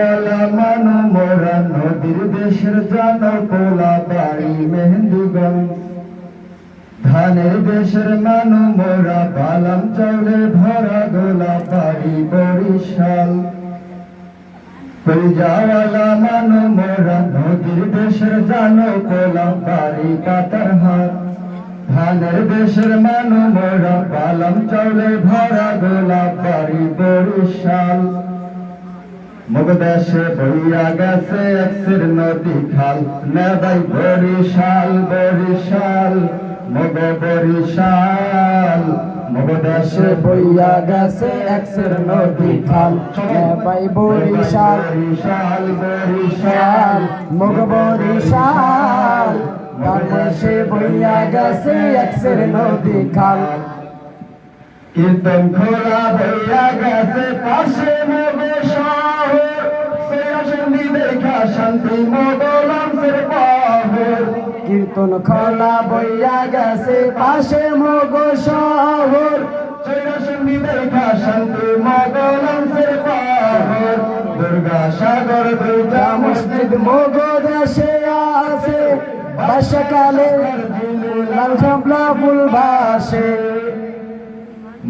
যাওয়ালা মানু মোরা নদীর দেশের জান কোলা বাড়ি মেহেন্দিগঞ্জ ধানের দেশের মানু মোরা বালাম চাউলে ভরা গোলা বাড়ি বরিশাল। যাওয়ালা মানু মোরা নদীর দেশের জানো কোলা বাড়ি কাতার হাত ধানের দেশের মানু মোরা বালাম চাউলে ভরা গোলা বাড়ি বরিশাল। মগদেশে বইয়া গেছে একসের নদী খাল। নেবাই বরিশাল বরিশাল, মগ বরিশাল। মগদেশে বইয়া গেছে একসের নদী খাল। ভাই বরিশাল বরিশাল বরিশাল শাল মুগ বরিশাল। মাসে বইয়া গেছে একসের নদী খাল। কীর্তন খোলা বইয়া গেছে পাশে মগে শহর। সেরাসন্দি দেখা শান্তি মগলামসের পাহর। কীর্তন খোলা বইয়া গেছে পাশে মগ শহর। সেরাসন্দি দেখা শান্তি মগলামসের পাহর। দুর্গা সাগর দুর্গা মসজিদ মগ দেশে আছে। বর্ষাকালে লাল ফুল ভাসে।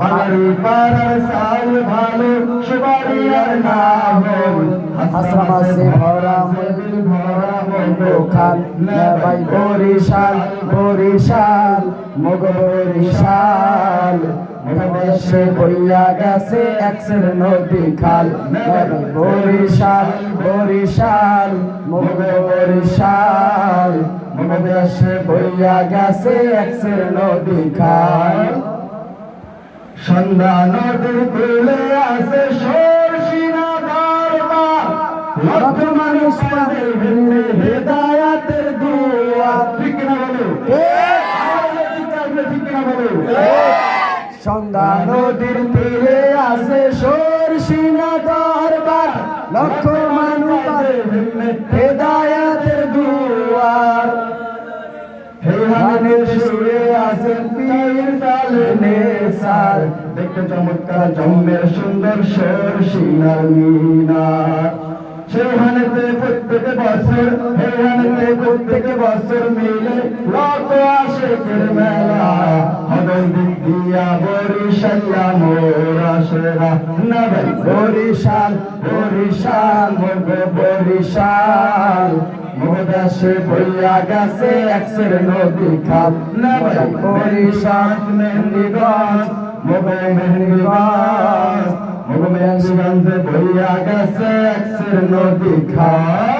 বাড়ি পাড়ার সাল ভালো সুবাড়ি আর না হল আছে ভরা মইল ভরা খাল ভাই বরিশাল বরিশাল মগ বরিশাল দেশে বইয়া গেছে একসের নদী খাল। বরিশাল বরিশাল মগ বরিশাল দেশে বইয়া গেছে একসের নদী খাল। সন্ধ্যা নদীর কূলে আছে সরসিনা দরবা লক্ষ মানুষ পাবে? ভিড়ে হেদায়াতের দুয়া। ঠিক না বলো? ঠিক না বলো? সন্ধ্যা নদীর তীরে আছে সরসিনা দরবার লক্ষ মানুষ হেদায়াতের দুয়ার হেহানের সুরে সার দেখতে চমৎকার, জম্মের সুন্দর মিনার। সেখানেতে প্রত্যেক বছর প্রত্যেক বছর মিলে লোক আশেকের মেলা। দিক দিয়া সেরা বরিশাল বরিশাল মোদাসে বইয়া গেছে, একসের নদী ভাই বরিশাল মগ মেহেন্দিগঞ্জ মগ মেহেন্দিগঞ্জে বইয়া গেছে একসের নদী খাল।